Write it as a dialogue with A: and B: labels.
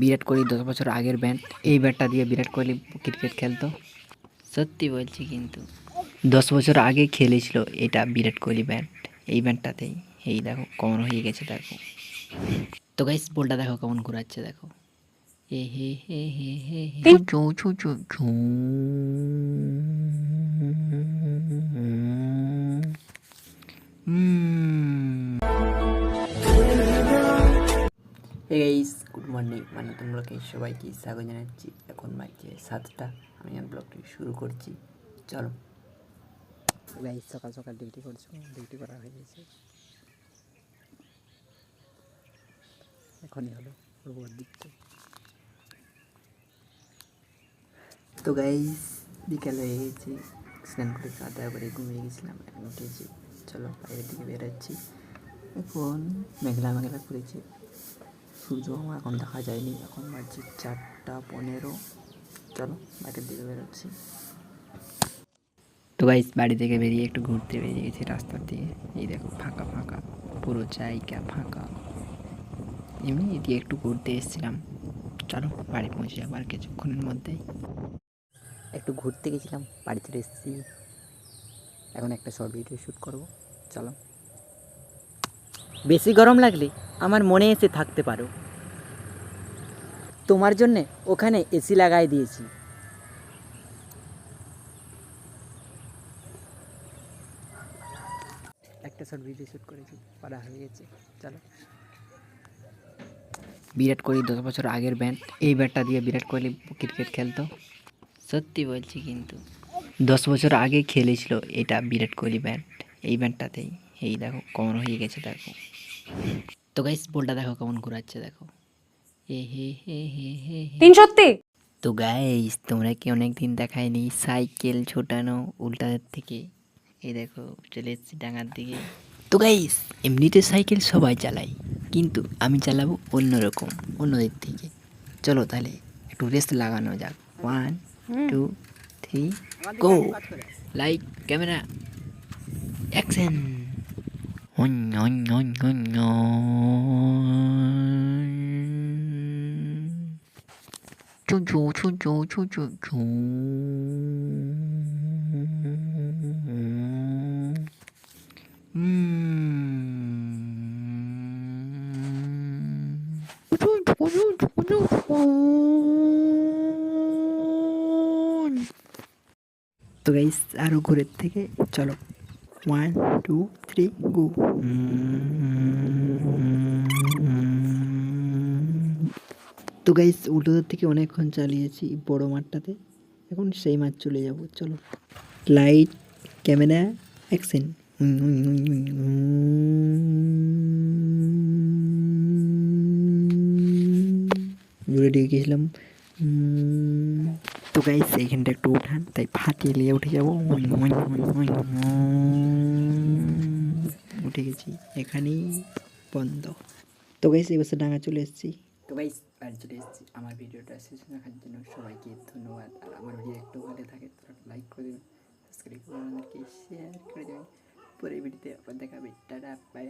A: বিরাট কোহলি দশ বছর আগের ব্যাট এই ব্যাটটা দিয়ে বিরাট কোহলি ক্রিকেট খেলতো। সত্যি বলছি কিন্তু। দশ বছর আগে খেলেছিল এটা বিরাট কোহলি ব্যাট এই ব্যাটটাতেই। এই দেখো কমন হয়ে গেছে দেখো। তো গাইস বলটা দেখো কেমন ঘোরাচ্ছে দেখো। এ হে হে হে হে হে চু চু চু চু। হুম। Hey guys good morning. মানে তোমরাকে সবাইকে স্বাগত জানাচ্ছি। এখন বাজছে সাতটা। আমি ব্লগটি শুরু করছি। চলো। গাইস সকাল সকাল ডিউটি করছ? ডিউটি করা হয়ে গেছে। এখনই হলো। রোবট দিচ্ছে তো। গাইস বিকাল হয়ে গেছে। স্নান করে খাওয়া দাওয়া করে ঘুমিয়ে গেছিলাম এখন উঠেছি। চলো বাইরের দিকে বেরোচ্ছি। এখন মেঘলা মেঘলা করেছে। সূর্য আমার এখন দেখা যায়নি। এখন বাজছে চারটা পনেরো। চলো বাইরের দিকে বেরোচ্ছি। তো গাইস বাড়ি থেকে বেরিয়ে একটু ঘুরতে বেরিয়ে গেছি রাস্তার দিকে। এই দেখো ফাঁকা ফাঁকা। পুরো জায়গা ফাঁকা। এমনি এদিকে একটু ঘুরতে এসেছিলাম। চলো বাড়ি পৌঁছে যাব আর কিছুক্ষণের মধ্যেই। একটু ঘুরতে গেছিলাম বাড়ি চলে এসেছি। এখন একটা শর্ট ভিডিও শ্যুট করব। চলো। বেশি গরম লাগলে আমার মনে এসে থাকতে পারো। তোমার জন্যে ওখানে এসি লাগাই দিয়েছি। একটা শর্ট ভিডিও শ্যুট করেছি করা হয়ে গেছে। চলো। বিরাট কোহলি দশ বছর আগের ব্যাট, এই ব্যাটটা দিয়ে বিরাট কোহলি ক্রিকেট খেলতো। সত্যি বলছি কিন্তু, দশ বছর আগে খেলেছিল এটা বিরাট কোহলি ব্যাট, এই ব্যাটটাতেই। এই দেখো কমন হয়ে গেছে দেখো। তো গাইস বলটা দেখো কেমন ঘোরাচ্ছে দেখো। এ হে হে হে হে হে।
B: তিন সত্যি?
A: তো গাইস তোমরা কি অনেক দিন দেখায়নি সাইকেল ছোটানো উল্টাদের থেকে? এই দেখো চলে এসেছি ডাঙার দিকে। তো গাইস এমনিতে সাইকেল সবাই চালায় কিন্তু আমি চালাবো অন্যরকম অন্য দিক থেকে। চলো তাহলে একটু রেস্ট লাগানো যাক। One two three go like camera action চু চু চু চু চু চু চু তো গাইস আরও ঘুরের থেকে চলো ওয়ান টু থ্রি গো তো গাইস উল্টোদের থেকে অনেকক্ষণ চালিয়েছি বড় মাঠটাতে। এখন সেই মাঠ চলে যাব, চলো। লাইট ক্যামেরা অ্যাকশন জুড়ে দিয়ে গেছিলাম তো গাইস এইখানটা একটু উঠান, তাই ফাটিয়ে নিয়ে উঠে যাব। উঠে গেছি। এখানেই বন্ধ। তো গাইস এই বছর ডাঙা চলে এসেছি। তো গাইস বাড়ি চলে এসেছি। আমার ভিডিওটা শেষ দেখার জন্য সবাইকে ধন্যবাদ। আর আমার ভিডিও একটু ভালো থাকে তারা লাইক করে দেবেন সাবস্ক্রাইব করে আমাদেরকে শেয়ার করে দেবেন। পরে ভিডিওতে আবার দেখাবে। Tata bye